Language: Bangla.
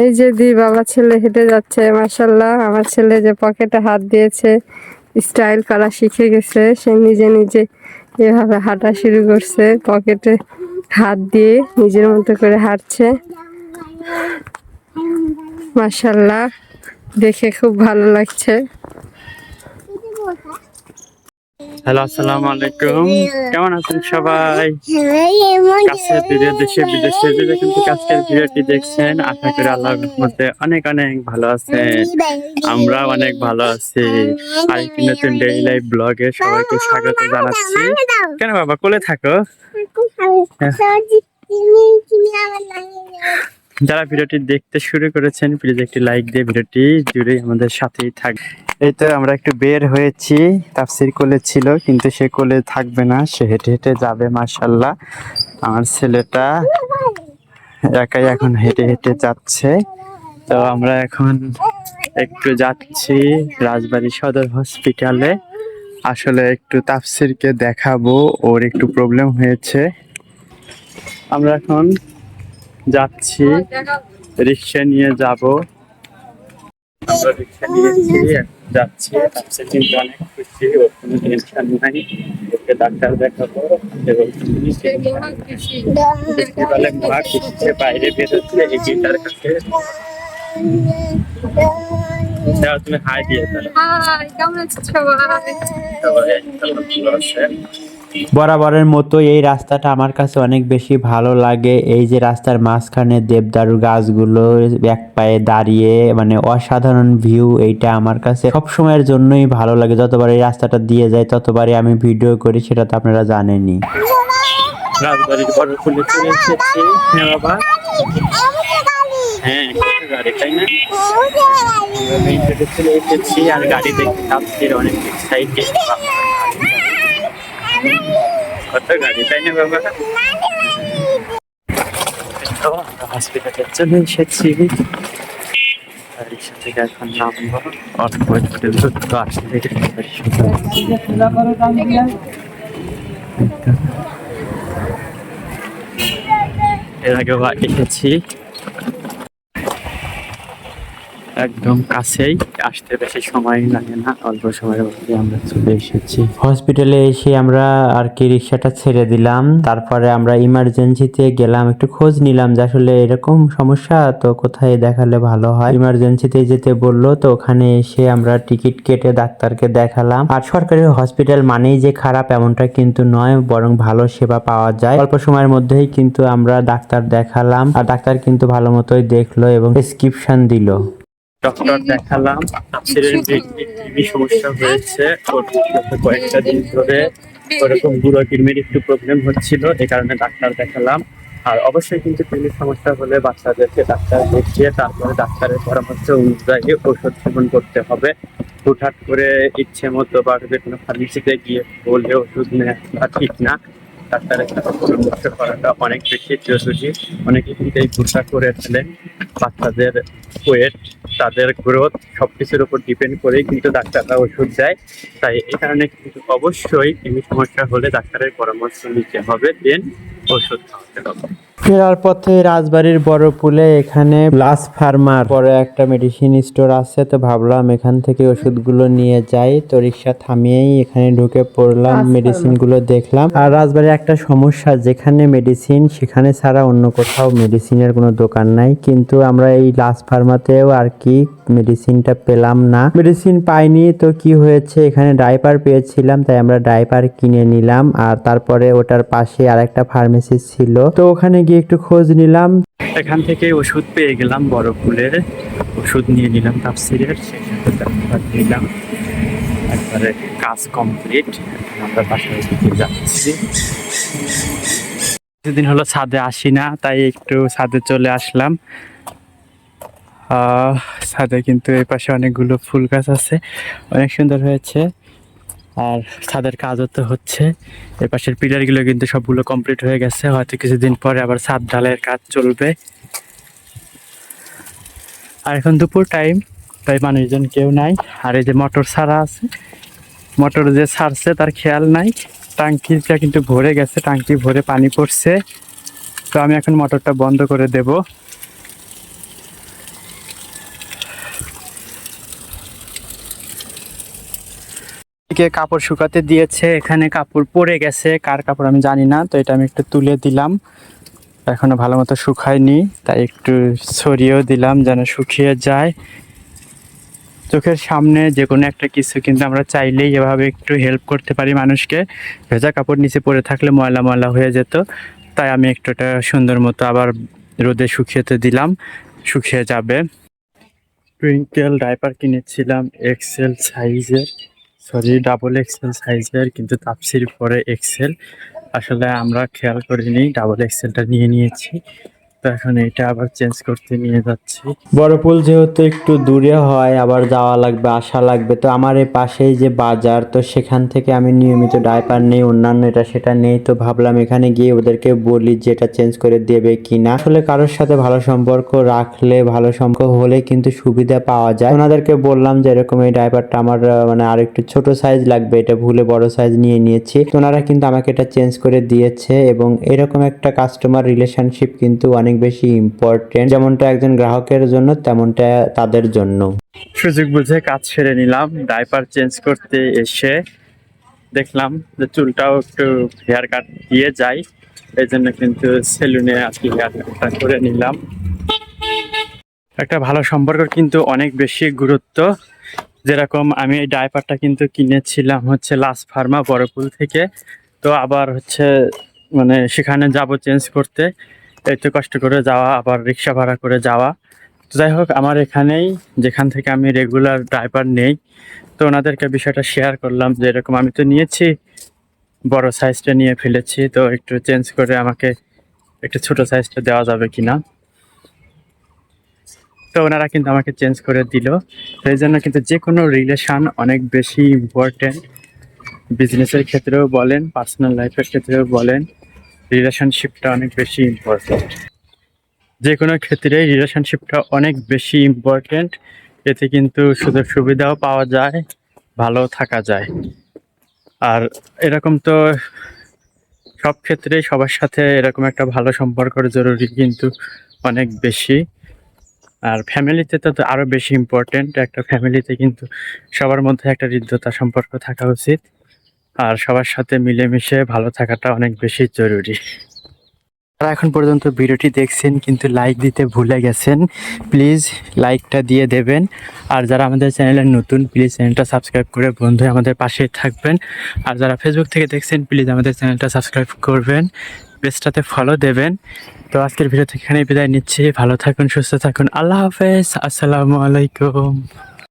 এই যে দি বাবা ছেলে হেঁটে যাচ্ছে মাসাল্লাহ আমার ছেলে যে পকেটে হাত দিয়েছে স্টাইল করা শিখে গেছে। সে নিজে নিজে এভাবে হাঁটা শুরু করছে, পকেটে হাত দিয়ে নিজের মতো করে হাঁটছে। মাসাল্লাহ দেখে খুব ভালো লাগছে। হ্যালো আসসালামু আলাইকুম। কেমন আছেন সবাই? কাছে দূরে দেশে বিদেশে যে যেখান থেকে আজকের ভিডিওটি দেখছেন আশা করি আল্লাহর রহমতে অনেক অনেক ভালো আছেন। আমরা অনেক ভালো আছি। আর আরেকটি নতুন ডেইলি লাইফ ব্লগে সবাইকে স্বাগত জানাচ্ছি। কেন বাবা কোলে থাকো। যারা ভিডিওটি দেখতে শুরু করেছেন প্লিজ একটি লাইক দিয়ে ভিডিওটি জুড়ে আমাদের সাথেই থাক। এই তো আমরা একটু বের হয়েছি। তাফসির কোলে ছিল, কিন্তু সে কোলে থাকবে না। সে হেঁটে হেঁটে যাবে মার্শাল্লাহ আমার ছেলেটা একাই এখন হেঁটে হেঁটে যাচ্ছে। তো আমরা এখন একটু যাচ্ছি রাজবাড়ি সদর হসপিটালে আসলে একটু তাফসিরকে দেখাবো, ওর একটু প্রবলেম হয়েছে। আমরা এখন যাচ্ছি রিক্সা নিয়ে যাব। আমরা রিক্সা নিয়েছি যাচ্ছি কিন্তু অনেক খুশি ওর কোনো টেনশন নাই ওকে ডাক্তার দেখাবো এবং দেখতে পেলে মা খুশিতে বাইরে বেরোচ্ছে এই গিটার কাছে? দাও তুমি হাই দিয়ে দাও। হাই কেমন আছো সবাই? সবাই একদম ভালো আছে। বরাবরের মতো এই রাস্তাটা আমার কাছে অনেক বেশি ভালো লাগে। এই যে রাস্তার মাঝখানে দেবদারু গাছগুলো এক পায়ে দাঁড়িয়ে মানে অসাধারণ ভিউ এইটা আমার কাছে সব সময়ের জন্যই ভালো লাগে। যতবার এই রাস্তাটা দিয়ে যায় ততবারই আমি ভিডিও করি সেটা তো আপনারা জানেনই। রাজবাড়ির বড় ফুলে চলে এসেছি হ্যাঁ বাবা হ্যাঁ গাড়ি তাই না? চলে এসেছি আর গাড়ি দেখতে অনেক এক্সাইটেড কত গাড়ি তাই না বাবা তো হসপিটালে চলে এসেছি রিক্সা থেকে এখন নামবো একটু দ্রুত আসলে এর আগেও এসেছি একদম কাছেই আসতে বেশি সময় লাগে না, অল্প সময়ের মধ্যে আমরা চলে এসেছি। হসপিটালে এসে আমরা আর কি রিক্সাটা ছেড়ে দিলাম। তারপরে আমরা ইমার্জেন্সিতে গেলাম, একটু খোঁজ নিলাম যে আসলে এরকম সমস্যা, তো কোথায় দেখালে ভালো হয়। ইমার্জেন্সিতে যেতে বলল, তো ওখানে এসে আমরা টিকিট কেটে ডাক্তারকে দেখালাম। আর সরকারি হসপিটাল মানেই যে খারাপ এমনটা কিন্তু নয়, বরং ভালো সেবা পাওয়া যায়। অল্প সময়ের মধ্যেই কিন্তু আমরা ডাক্তার দেখালাম, আর ডাক্তার কিন্তু ভালো মতোই দেখল এবং প্রেসক্রিপশন দিল। ডক্টর দেখালাম টিভি সমস্যা হয়েছে ওর কয়েকটা দিন ধরে ওরকম গুঁড়ো কিরমির একটু প্রবলেম হচ্ছিল এই কারণে ডাক্তার দেখালাম। আর অবশ্যই কিন্তু টিভির সমস্যা হলে বাচ্চাদেরকে ডাক্তার দেখিয়ে তারপরে ডাক্তারের পরামর্শ অনুযায়ী ওষুধ সেবন করতে হবে। হুটহাট করে ইচ্ছে মতো বা কোনো ফার্মেসিতে গিয়ে বললে ওষুধ নেওয়া ঠিক না। ডাক্তারের সাথে পরামর্শ করাটা অনেক বেশি জরুরি। অনেকে কিন্তু এই ভুলটা করে ফেলেন বাচ্চাদের ওয়েট তাদের গ্রোথ সব কিছুর উপর ডিপেন্ড করেই কিন্তু ডাক্তাররা ওষুধ দেয়। তাই এই কারণে কিন্তু অবশ্যই এমনি সমস্যা হলে ডাক্তারের পরামর্শ নিতে হবে, দেন ওষুধ খাওয়াতে হবে। ফেরার পথে রাজবাড়ির বড় পুলে এখানে লাস ফার্মার পরে একটা মেডিসিন স্টোর আছে। তো ভাবলাম এখান থেকে ওষুধগুলো নিয়ে যাই। তো রিক্সা থামিয়েই এখানে ঢুকে পড়লাম লাস মেডিসিনগুলো দেখলাম। আর রাজবাড়ির একটা সমস্যা যেখানে মেডিসিন সেখানে ছাড়া অন্য কোথাও মেডিসিনের কোনো দোকান নাই। কিন্তু আমরা এই লাস ফার্মাতেও আর কি মেডিসিনটা পেলাম না। মেডিসিন পাইনি তো কি হয়েছে? এখানে ডাইপার পেয়েছিলাম তাই আমরা ডাইপার কিনে নিলাম। আর তারপরে ওটার পাশে আর একটা ফার্মেসি ছিল। তো ওখানে গিয়ে একটু খোঁজ নিলাম। এখান থেকে ওষুধ পেয়ে গেলাম, বড় ফুলের। ওষুধ নিয়ে নিলাম ডাক্তার নিলাম। একবারে কাজ কমপ্লিট। আমরা বাসায় যাচ্ছি। কিছুদিন হলো ছাদে আসি না, তাই একটু ছাদে চলে আসলাম। ছাদে কিন্তু এই পাশে অনেকগুলো ফুল গাছ আছে। অনেক সুন্দর হয়েছে। আর ছাদের কাজও তো হচ্ছে। এর পাশের পিলারগুলো কিন্তু সবগুলো কমপ্লিট হয়ে গেছে। হয়তো কিছুদিন পরে আবার ছাদ ঢালাইয়ের কাজ চলবে। আর এখন দুপুর টাইম তাই মানুষজন কেউ নাই। আর এই যে মোটর ছাড়া আছে মোটর যে ছাড়ছে তার খেয়াল নাই। টাঙ্কিটা কিন্তু ভরে গেছে, টাঙ্কি ভরে পানি পড়ছে। তো আমি এখন মোটরটা বন্ধ করে দেব। ওইদিকে কাপড় শুকাতে দিয়েছে। এখানে কাপড় পরে গেছে। কার কাপড় আমি জানি না, তো এটা আমি একটু তুলে দিলাম। এখনও ভালো মতো শুকায়নি, তাই একটু ছড়িয়েও দিলাম যেন শুকিয়ে যায়। চোখের সামনে যে কোনো একটা কিছু কিন্তু আমরা চাইলেই এভাবে একটু হেল্প করতে পারি মানুষকে। ভেজা কাপড় নিচে পরে থাকলে ময়লা ময়লা হয়ে যেত, তাই আমি একটু এটা সুন্দর মতো আবার রোদে শুকিয়েতে দিলাম, শুকিয়ে যাবে। টুইঙ্কেল ডাইপার কিনেছিলাম এক্সেল সাইজের সরি ডাবল এক্সেল সাইজের কিন্তু তাপসির পরে এক্সেল আসলে আমরা খেয়াল করিনি ডাবল এক্সেলটা নিয়ে নিয়েছি। এখন এটা আবার চেঞ্জ করতে নিয়ে যাচ্ছি। যেহেতু একটু দূরে হয়, আবার যাওয়া লাগবে, আসা লাগবে, তো আমার এই পাশেই যে বাজার, তো সেখান থেকে আমি নিয়মিত ডাইপার নেই, অন্যান্য এটা সেটা নেই, তো ভাবলাম এখানে গিয়ে ওদেরকে বলি যে এটা চেঞ্জ করে দেবে কিনা। আসলে কারোর সাথে ভালো সম্পর্ক রাখলে, ভালো সম্পর্ক হলে কিন্তু সুবিধা পাওয়া যায়। ওনাদেরকে বললাম যে এরকম এই ডাইপারটা আমার মানে আর একটু ছোট সাইজ লাগবে, এটা ভুলে বড় সাইজ নিয়ে নিয়েছি। ওনারা কিন্তু আমাকে এটা চেঞ্জ করে দিয়েছে এবং এরকম একটা কাস্টমার রিলেশনশিপ কিন্তু অনেক বেশি ইম্পর্টেন্ট যেমনটা একজন গ্রাহকের জন্য, তেমনটা তাদের জন্য। সুযোগ বুঝে কাজ সেরে নিলাম ডাইপার চেঞ্জ করতে এসে দেখলাম যে চুলটাও একটু হেয়ার কাট দিয়ে যাই এই জন্য কিন্তু সেলুনে আজকে হেয়ার কাটটা করে নিলাম। একটা ভালো সম্পর্ক কিন্তু অনেক বেশি গুরুত্ব। যেরকম আমি এই ডাইপারটা কিন্তু কিনেছিলাম হচ্ছে লাস ফার্মা বড়পুল থেকে। তো আবার হচ্ছে মানে সেখানে যাব চেঞ্জ করতে। একটু কষ্ট করে যাওয়া, আবার রিক্সা ভাড়া করে যাওয়া। তো যাই হোক, আমার এখানেই, যেখান থেকে আমি রেগুলার ড্রাইভার নেই, তো ওনাদেরকে বিষয়টা শেয়ার করলাম যে এরকম আমি তো নিয়েছি, বড় সাইজটা নিয়ে ফেলেছি, তো একটু চেঞ্জ করে আমাকে একটু ছোট সাইজটা দেওয়া যাবে কি না তো ওনারা কিন্তু আমাকে চেঞ্জ করে দিল। সেই জন্য কিন্তু যে কোনো রিলেশান অনেক বেশি ইম্পর্টেন্ট বিজনেসের ক্ষেত্রেও বলেন পার্সোনাল লাইফের ক্ষেত্রেও বলেন। রিলেশনশিপটা অনেক বেশি ইম্পর্টেন্ট যে কোনো ক্ষেত্রে রিলেশনশিপটা অনেক বেশি ইম্পর্টেন্ট এতে কিন্তু সুযোগ সুবিধাও পাওয়া যায় ভালো থাকা যায়। আর এরকম তো সব ক্ষেত্রে সবার সাথে এরকম একটা ভালো সম্পর্ক জরুরি কিন্তু অনেক বেশি। আর ফ্যামিলিতে তো আরও বেশি ইম্পর্টেন্ট একটা ফ্যামিলিতে কিন্তু সবার মধ্যে একটা হৃদ্যতা সম্পর্ক থাকা উচিত। আর সবার সাথে মিলেমিশে ভালো থাকাটা অনেক বেশি জরুরি। যারা এখন পর্যন্ত ভিডিওটি দেখছেন, কিন্তু লাইক দিতে ভুলে গেছেন প্লিজ লাইকটা দিয়ে দেবেন। আর যারা আমাদের চ্যানেলে নতুন প্লিজ চ্যানেলটা সাবস্ক্রাইব করে বন্ধু আমাদের পাশেই থাকবেন। আর যারা ফেসবুক থেকে দেখছেন প্লিজ আমাদের চ্যানেলটা সাবস্ক্রাইব করবেন, পেজটাতে ফলো দেবেন। তো আজকের ভিডিও থেকে এখানে বিদায় নিচ্ছি। ভালো থাকুন, সুস্থ থাকুন। আল্লাহ হাফেজ। আসসালামু আলাইকুম।